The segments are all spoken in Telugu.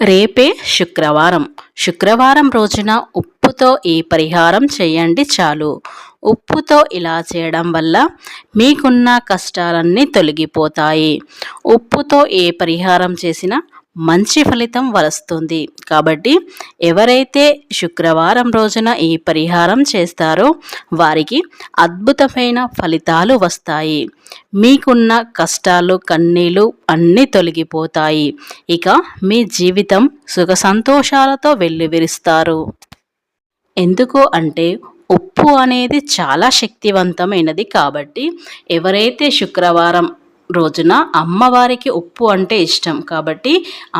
రేపే శుక్రవారం. శుక్రవారం రోజున ఉప్పుతో ఈ పరిహారం చేయండి చాలు. ఉప్పుతో ఇలా చేయడం వల్ల మీకున్న కష్టాలన్నీ తొలగిపోతాయి. ఉప్పుతో ఏ పరిహారం చేసినా మంచి ఫలితం వస్తుంది కాబట్టి ఎవరైతే శుక్రవారం రోజున ఈ పరిహారం చేస్తారో వారికి అద్భుతమైన ఫలితాలు వస్తాయి. మీకున్న కష్టాలు కన్నీళ్ళు అన్నీ తొలగిపోతాయి. ఇక మీ జీవితం సుఖ సంతోషాలతో వెల్లివిరుస్తారు ఎందుకు అంటే ఉప్పు అనేది చాలా శక్తివంతమైనది కాబట్టి ఎవరైతే శుక్రవారం రోజున అమ్మవారికి ఉప్పు అంటే ఇష్టం. కాబట్టి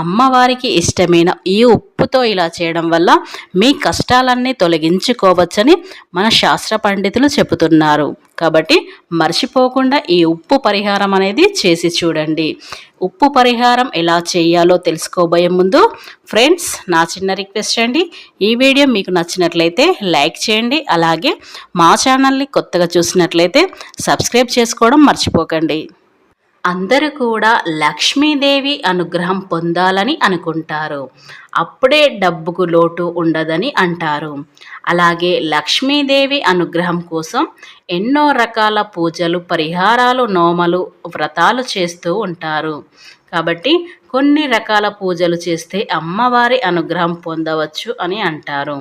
అమ్మవారికి ఇష్టమైన ఈ ఉప్పుతో ఇలా చేయడం వల్ల మీ కష్టాలన్నీ తొలగించుకోవచ్చని మన శాస్త్ర పండితులు చెబుతున్నారు. కాబట్టి మర్చిపోకుండా ఈ ఉప్పు పరిహారం అనేది చేసి చూడండి. ఉప్పు పరిహారం ఎలా చేయాలో తెలుసుకోబోయే ముందు ఫ్రెండ్స్ నా చిన్న రిక్వెస్ట్ అండి. ఈ వీడియో మీకు నచ్చినట్లయితే లైక్ చేయండి. అలాగే మా ఛానల్ని కొత్తగా చూసినట్లయితే సబ్స్క్రైబ్ చేసుకోవడం మర్చిపోకండి. అందరూ కూడా లక్ష్మీదేవి అనుగ్రహం పొందాలని అనుకుంటారు. అప్పుడే డబ్బుకు లోటు ఉండదని అంటారు. అలాగే లక్ష్మీదేవి అనుగ్రహం కోసం ఎన్నో రకాల పూజలు పరిహారాలు నోమలు వ్రతాలు చేస్తూ ఉంటారు. కాబట్టి కొన్ని రకాల పూజలు చేస్తే అమ్మవారి అనుగ్రహం పొందవచ్చు అని అంటారు.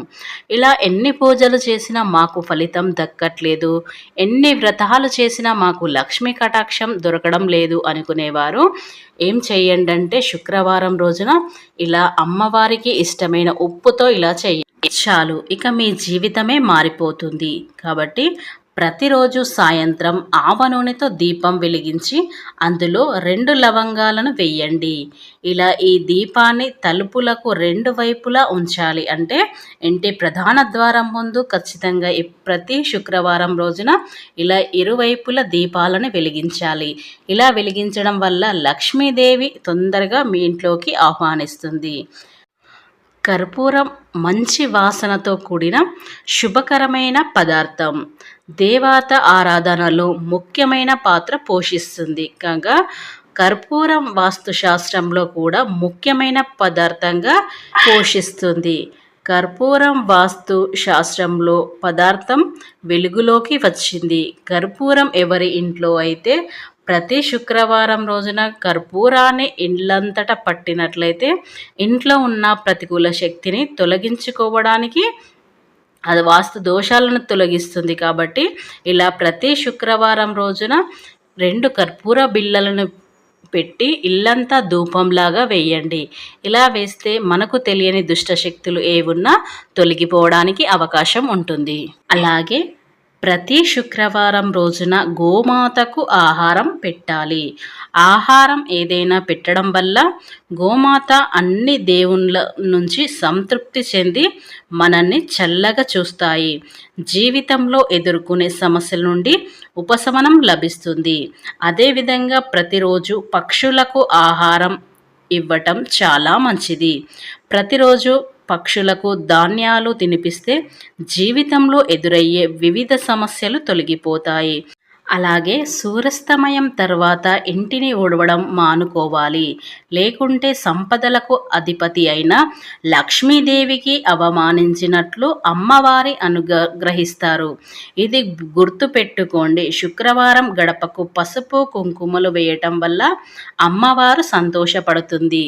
ఇలా ఎన్ని పూజలు చేసినా మాకు ఫలితం దక్కట్లేదు. ఎన్ని వ్రతాలు చేసినా మాకు లక్ష్మీ కటాక్షం దొరకడం లేదు అనుకునేవారు. ఏం చేయండి అంటే శుక్రవారం రోజున ఇలా అమ్మవారికి ఇష్టమైన ఉప్పుతో ఇలా చెయ్యి చాలు ఇక మీ జీవితమే మారిపోతుంది. కాబట్టి ప్రతిరోజు సాయంత్రం ఆవ నూనెతో దీపం వెలిగించి అందులో రెండు లవంగాలను వెయ్యండి ఇలా ఈ దీపాన్ని తలుపులకు రెండు వైపులా ఉంచాలి అంటే ఇంటి ప్రధాన ద్వారం ముందు ఖచ్చితంగా ప్రతి శుక్రవారం రోజున ఇలా ఇరువైపుల దీపాలను వెలిగించాలి. ఇలా వెలిగించడం వల్ల లక్ష్మీదేవి తొందరగా మీ ఇంట్లోకి ఆహ్వానిస్తుంది. కర్పూరం మంచి వాసనతో కూడిన శుభకరమైన పదార్థం. దేవత ఆరాధనలో ముఖ్యమైన పాత్ర పోషిస్తుంది. కాగా కర్పూరం వాస్తుశాస్త్రంలో కూడా ముఖ్యమైన పదార్థంగా పోషిస్తుంది. కర్పూరం వాస్తు శాస్త్రంలో పదార్థం వెలుగులోకి వచ్చింది. కర్పూరం ఎవరి ఇంట్లో అయితే ప్రతి శుక్రవారం రోజున కర్పూరాన్ని ఇండ్లంతటా పట్టినట్లయితే ఇంట్లో ఉన్న ప్రతికూల శక్తిని తొలగించుకోవడానికి అది వాస్తు దోషాలను తొలగిస్తుంది కాబట్టి ఇలా ప్రతి శుక్రవారం రోజున రెండు కర్పూర బిళ్ళలను పెట్టి ఇల్లంతా ధూపంలాగా వేయండి. ఇలా వేస్తే మనకు తెలియని దుష్టశక్తులు ఏవున్నా తొలగిపోవడానికి అవకాశం ఉంటుంది. అలాగే ప్రతి శుక్రవారం రోజున గోమాతకు ఆహారం పెట్టాలి. ఆహారం ఏదైనా పెట్టడం వల్ల గోమాత అన్ని దేవుళ్ళ నుంచి సంతృప్తి చెంది మనల్ని చల్లగా చూస్తాయి. జీవితంలో ఎదుర్కొనే సమస్యల నుండి ఉపశమనం లభిస్తుంది. అదేవిధంగా ప్రతిరోజు పక్షులకు ఆహారం ఇవ్వటం చాలా మంచిది. ప్రతిరోజు పక్షులకు ధాన్యాలు తినిపిస్తే జీవితంలో ఎదురయ్యే వివిధ సమస్యలు తొలగిపోతాయి. అలాగే సూర్యాస్తమయం తర్వాత ఇంటిని ఊడవడం మానుకోవాలి. లేకుంటే సంపదలకు అధిపతి అయిన లక్ష్మీదేవికి అవమానించినట్లు అమ్మవారి అనుగ్రహిస్తారు. ఇది గుర్తుపెట్టుకోండి. శుక్రవారం గడపకు పసుపు కుంకుమలు వేయటం వల్ల అమ్మవారు సంతోషపడుతుంది.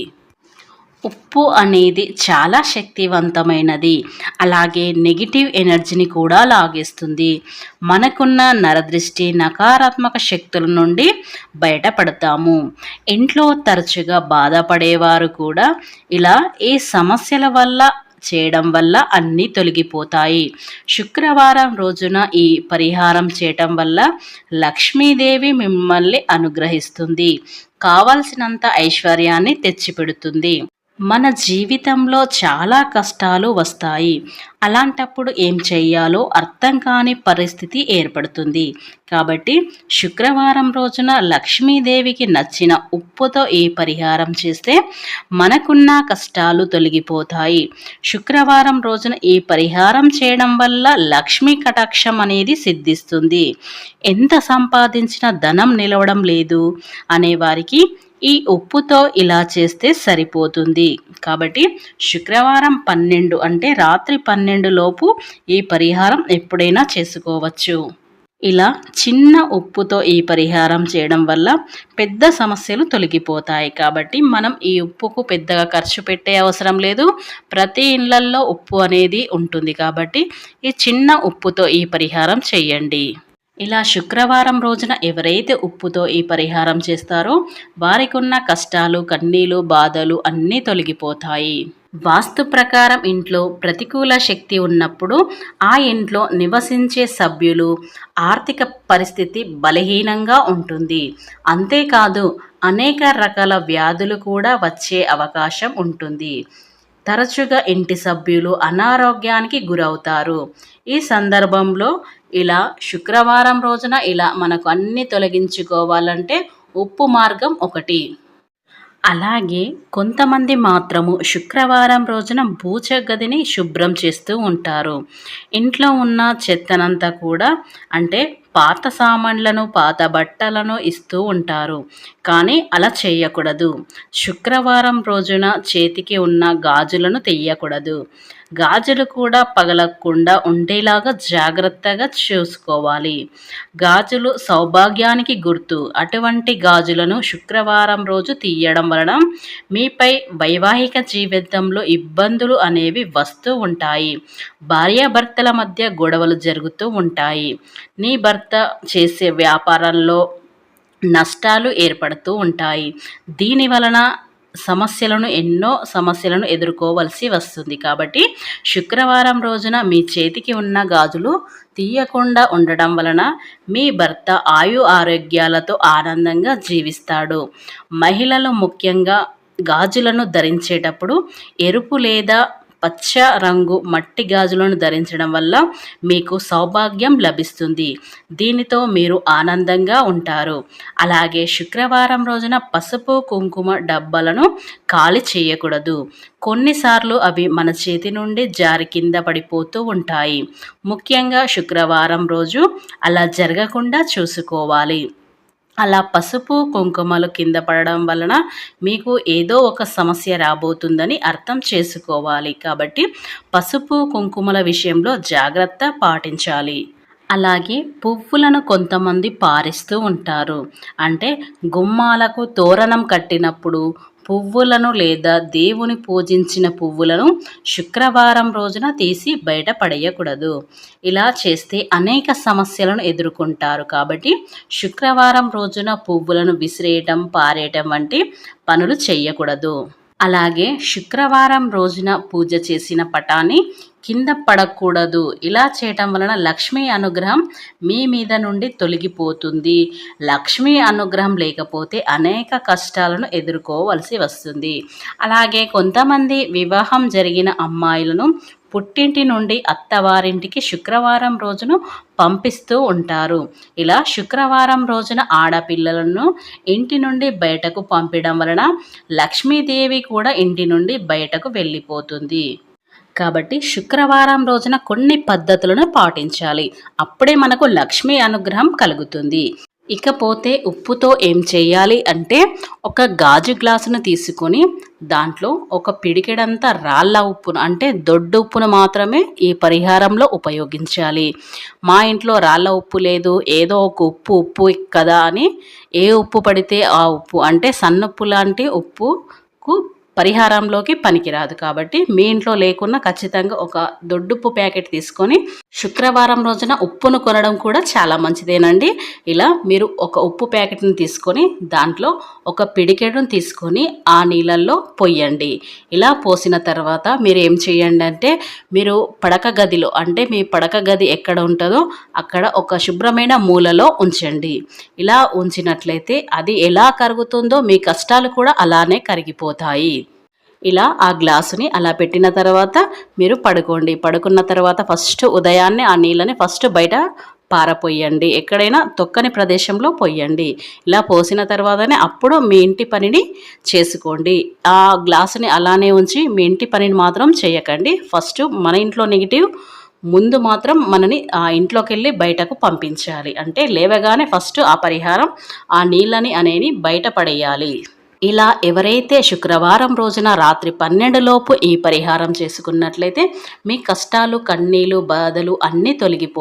ఉప్పు అనేది చాలా శక్తివంతమైనది. అలాగే నెగిటివ్ ఎనర్జీని కూడా లాగేస్తుంది. మనకున్న నరదృష్టి నకారాత్మక శక్తుల నుండి బయటపడతాము. ఇంట్లో తరచుగా బాధపడేవారు కూడా ఇలా ఈ సమస్యల వల్ల చేయడం వల్ల అన్నీ తొలగిపోతాయి. శుక్రవారం రోజున ఈ పరిహారం చేయటం వల్ల లక్ష్మీదేవి మిమ్మల్ని అనుగ్రహిస్తుంది. కావలసినంత ఐశ్వర్యాన్ని తెచ్చిపెడుతుంది. మన జీవితంలో చాలా కష్టాలు వస్తాయి. అలాంటప్పుడు ఏం చేయాలో అర్థం కాని పరిస్థితి ఏర్పడుతుంది. కాబట్టి శుక్రవారం రోజున లక్ష్మీదేవికి నచ్చిన ఉప్పుతో ఈ పరిహారం చేస్తే మనకున్న కష్టాలు తొలగిపోతాయి. శుక్రవారం రోజున ఈ పరిహారం చేయడం వల్ల లక్ష్మీ కటాక్షం అనేది సిద్ధిస్తుంది. ఎంత సంపాదించిన ధనం నిలవడం లేదు అనేవారికి ఈ ఉప్పుతో ఇలా చేస్తే సరిపోతుంది. కాబట్టి శుక్రవారం పన్నెండు అంటే రాత్రి పన్నెండు లోపు ఈ పరిహారం ఎప్పుడైనా చేసుకోవచ్చు. ఇలా చిన్న ఉప్పుతో ఈ పరిహారం చేయడం వల్ల పెద్ద సమస్యలు తొలగిపోతాయి. కాబట్టి మనం ఈ ఉప్పుకు పెద్దగా ఖర్చు పెట్టే అవసరం లేదు. ప్రతి ఇళ్ళల్లో ఉప్పు అనేది ఉంటుంది. కాబట్టి ఈ చిన్న ఉప్పుతో ఈ పరిహారం చేయండి. ఇలా శుక్రవారం రోజున ఎవరైతే ఉప్పుతో ఈ పరిహారం చేస్తారో వారికి ఉన్న కష్టాలు కన్నీలు బాధలు అన్నీ తొలగిపోతాయి. వాస్తు ప్రకారం ఇంట్లో ప్రతికూల శక్తి ఉన్నప్పుడు ఆ ఇంట్లో నివసించే సభ్యులు ఆర్థిక పరిస్థితి బలహీనంగా ఉంటుంది. అంతేకాదు అనేక రకాల వ్యాధులు కూడా వచ్చే అవకాశం ఉంటుంది. తరచుగా ఇంటి సభ్యులు అనారోగ్యానికి గురవుతారు. ఈ సందర్భంలో ఇలా శుక్రవారం రోజున ఇలా మనకు అన్ని తొలగించుకోవాలంటే ఉప్పు మార్గం ఒకటి. అలాగే కొంతమంది మాత్రము శుక్రవారం రోజున పూజ గదిని శుభ్రం చేస్తూ ఉంటారు. ఇంట్లో ఉన్న చెత్తనంతా కూడా అంటే పాత సామాన్లను పాత బట్టలను ఇస్తూ ఉంటారు. కానీ అలా చేయకూడదు. శుక్రవారం రోజున చేతికి ఉన్న గాజులను తెయ్యకూడదు. గాజులు కూడా పగలకుండా ఉండేలాగా జాగ్రత్తగా చూసుకోవాలి. గాజులు సౌభాగ్యానికి గుర్తు. అటువంటి గాజులను శుక్రవారం రోజు తీయడం వలన మీపై వైవాహిక జీవితంలో ఇబ్బందులు అనేవి వస్తూ ఉంటాయి. భార్యాభర్తల మధ్య గొడవలు జరుగుతూ ఉంటాయి. నీ భర్త చేసే వ్యాపారంలో నష్టాలు ఏర్పడుతూ ఉంటాయి. దీని వలన సమస్యలను ఎన్నో సమస్యలను ఎదుర్కోవలసి వస్తుంది. కాబట్టి శుక్రవారం రోజున మీ చేతికి ఉన్న గాజులు తీయకుండా ఉండడం వలన మీ భర్త ఆయు ఆరోగ్యాలతో ఆనందంగా జీవిస్తాడు. మహిళలు ముఖ్యంగా గాజులను ధరించేటప్పుడు ఎరుపు లేదా పచ్చ రంగు మట్టి గాజులను ధరించడం వల్ల మీకు సౌభాగ్యం లభిస్తుంది. దీనితో మీరు ఆనందంగా ఉంటారు. అలాగే శుక్రవారం రోజున పసుపు కుంకుమ డబ్బాలను ఖాళీ చేయకూడదు. కొన్నిసార్లు అవి మన చేతి నుండి జారి కింద పడిపోతూ ఉంటాయి. ముఖ్యంగా శుక్రవారం రోజు అలా జరగకుండా చూసుకోవాలి. అలా పసుపు కుంకుమలు కింద పడడం వలన మీకు ఏదో ఒక సమస్య రాబోతుందని అర్థం చేసుకోవాలి. కాబట్టి పసుపు కుంకుమల విషయంలో జాగ్రత్త పాటించాలి. అలాగే పువ్వులను కొంతమంది పారిస్తూ ఉంటారు. అంటే గుమ్మాలకు తోరణం కట్టినప్పుడు పువ్వులను లేదా దేవుని పూజించిన పువ్వులను శుక్రవారం రోజున తీసి బయట పడేయకూడదు. ఇలా చేస్తే అనేక సమస్యలను ఎదుర్కొంటారు. కాబట్టి శుక్రవారం రోజున పువ్వులను విసిరేయటం పారేయటం వంటి పనులు చేయకూడదు. అలాగే శుక్రవారం రోజున పూజ చేసిన పటాన్ని కింద పడకూడదు. ఇలా చేయటం వలన లక్ష్మీ అనుగ్రహం మీ మీద నుండి తొలగిపోతుంది. లక్ష్మీ అనుగ్రహం లేకపోతే అనేక కష్టాలను ఎదుర్కోవలసి వస్తుంది. అలాగే కొంతమంది వివాహం జరిగిన అమ్మాయిలను పుట్టింటి నుండి అత్తవారింటికి శుక్రవారం రోజును పంపిస్తూ ఉంటారు. ఇలా శుక్రవారం రోజున ఆడపిల్లలను ఇంటి నుండి బయటకు పంపడం వలన లక్ష్మీదేవి కూడా ఇంటి నుండి బయటకు వెళ్ళిపోతుంది. కాబట్టి శుక్రవారం రోజున కొన్ని పద్ధతులను పాటించాలి. అప్పుడే మనకు లక్ష్మీ అనుగ్రహం కలుగుతుంది. ఇకపోతే ఉప్పుతో ఏం చేయాలి అంటే ఒక గాజు గ్లాసును తీసుకొని దాంట్లో ఒక పిడికెడంతా రాళ్ళ ఉప్పును అంటే దొడ్డు ఉప్పును మాత్రమే ఈ పరిహారంలో ఉపయోగించాలి. మా ఇంట్లో రాళ్ళ ఉప్పు లేదు ఏదో ఒక ఉప్పు ఉప్పు కదా అని ఏ ఉప్పు పడితే ఆ ఉప్పు అంటే సన్నుప్పు లాంటి ఉప్పుకు పరిహారంలోకి పనికిరాదు కాబట్టి మీ ఇంట్లో లేకున్నా ఖచ్చితంగా ఒక దొడ్డుప్పు ప్యాకెట్ తీసుకొని శుక్రవారం రోజున ఉప్పును కొనడం కూడా చాలా మంచిదేనండి. ఇలా మీరు ఒక ఉప్పు ప్యాకెట్ని తీసుకొని దాంట్లో ఒక పిడికెడును తీసుకొని ఆ నీళ్ళల్లో పొయ్యండి. ఇలా పోసిన తర్వాత మీరు ఏం చేయండి అంటే మీరు పడక గదిలో అంటే మీ పడక గది ఎక్కడ ఉంటుందో అక్కడ ఒక శుభ్రమైన మూలలో ఉంచండి. ఇలా ఉంచినట్లయితే అది ఎలా కరుగుతుందో మీ కష్టాలు కూడా అలానే కరిగిపోతాయి. ఇలా ఆ గ్లాసుని అలా పెట్టిన తర్వాత మీరు పడుకోండి. పడుకున్న తర్వాత ఫస్ట్ ఉదయాన్నే ఆ నీళ్ళని ఫస్ట్ బయట పారపోయండి. ఎక్కడైనా తొక్కని ప్రదేశంలో పోయండి. ఇలా పోసిన తర్వాతనే అప్పుడు మీ ఇంటి పనిని చేసుకోండి. ఆ గ్లాసుని అలానే ఉంచి మీ ఇంటి పనిని మాత్రం చేయకండి. ఫస్ట్ మన ఇంట్లో నెగిటివ్ ముందు మాత్రం మనని ఆ ఇంట్లోకి వెళ్ళి బయటకు పంపించాలి. అంటే లేవగానే ఫస్ట్ ఆ పరిహారం ఆ నీళ్ళని అనేది బయట పడేయాలి. ఇలా ఎవరైతే శుక్రవారం రోజున రాత్రి పన్నెండులోపు ఈ పరిహారం చేసుకున్నట్లయితే మీ కష్టాలు కన్నీలు బాధలు అన్నీ తొలగిపోతాయి